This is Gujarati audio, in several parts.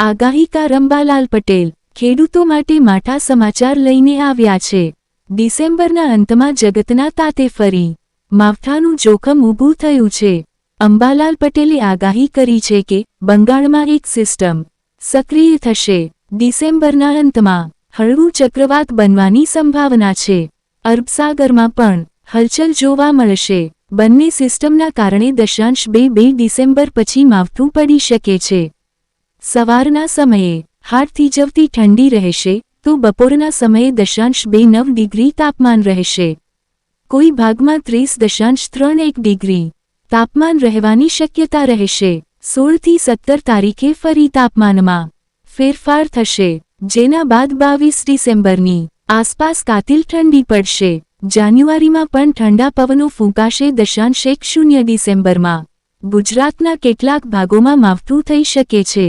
આગાહીકાર અંબાલાલ પટેલ, ખેડૂતો માટે માઠા સમાચાર લઈને આવ્યા છે. ડિસેમ્બરના અંતમાં જગતના તાતે ફરી. માવઠાનું જોખમ ઊભું થયું છે. અંબાલાલ પટેલે આગાહી કરી છે કે, બંગાળમાં એક સિસ્ટમ સક્રિય થશે. ડિસેમ્બરના અંતમાં હળવું ચક્રવાત બનવાની સંભાવના છે. અરબસાગરમાં પણ હલચલ જોવા મળશે. બંને સિસ્ટમના કારણે દશાંશ બે બે ડિસેમ્બર પછી માવઠું પડી શકે છે. સવારના સમયે હાડ જવતી ઠંડી રહેશે તો બપોરના સમયે દશાંશ બે નવ ડિગ્રી તાપમાન રહેશે. કોઈ ભાગમાં ત્રીસ દશાંશ ત્રણ એક ડિગ્રી તાપમાન રહેવાની શક્યતા રહેશે. સોળથી સત્તર તારીખે ફરી તાપમાનમાં ફેરફાર થશે, જેના બાદ બાવીસ ડિસેમ્બરની આસપાસ કાતિલ ઠંડી પડશે. જાન્યુઆરીમાં પણ ઠંડા પવનો ફૂંકાશે, દશાંશ એક શૂન્ય ડિસેમ્બરમાં. ગુજરાતના કેટલાક ભાગોમાં માવઠું થઈ શકે છે.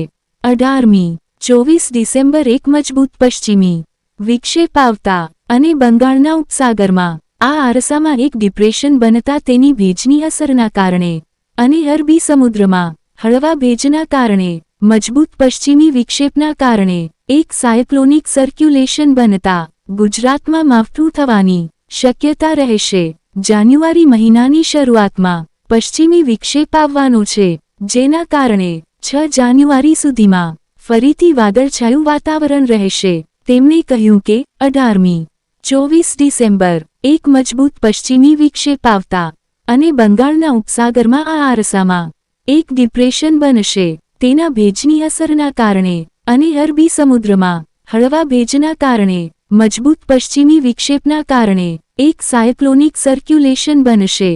અઢારમી, ચોવીસ ડિસેમ્બર એક મજબૂત પશ્ચિમી. વિક્ષેપ આવતા અને બંગાળના ઉપસાગરમાં આ આરસામાં એક ડિપ્રેશન બનતા તેની ભેજની અસરના કારણે અને અરબી સમુદ્રમાં હળવા ભેજના કારણે મજબૂત પશ્ચિમી વિક્ષેપના કારણે એક સાયક્લોનિક સર્ક્યુલેશન બનતા ગુજરાતમાં માવઠું થવાની શક્યતા રહેશે. જાન્યુઆરી મહિનાની શરૂઆતમાં પશ્ચિમી વિક્ષેપ આવવાનો છે, જેના કારણે છ જાન્યુઆરી સુધીમાં ફરીથી વાદળછાયું વાતાવરણ રહેશે. તેમણે કહ્યું કે અઢારમી, ચોવીસ ડિસેમ્બર, એક મજબૂત પશ્ચિમી વિક્ષેપ આવતા અને બંગાળના ઉપસાગરમાં આ આરસામાં એક ડિપ્રેશન બનશે. તેના ભેજની અસરના કારણે અને અરબી સમુદ્રમાં હળવા ભેજના કારણે મજબૂત પશ્ચિમી વિક્ષેપના કારણે એક સાયક્લોનિક સર્ક્યુલેશન બનશે.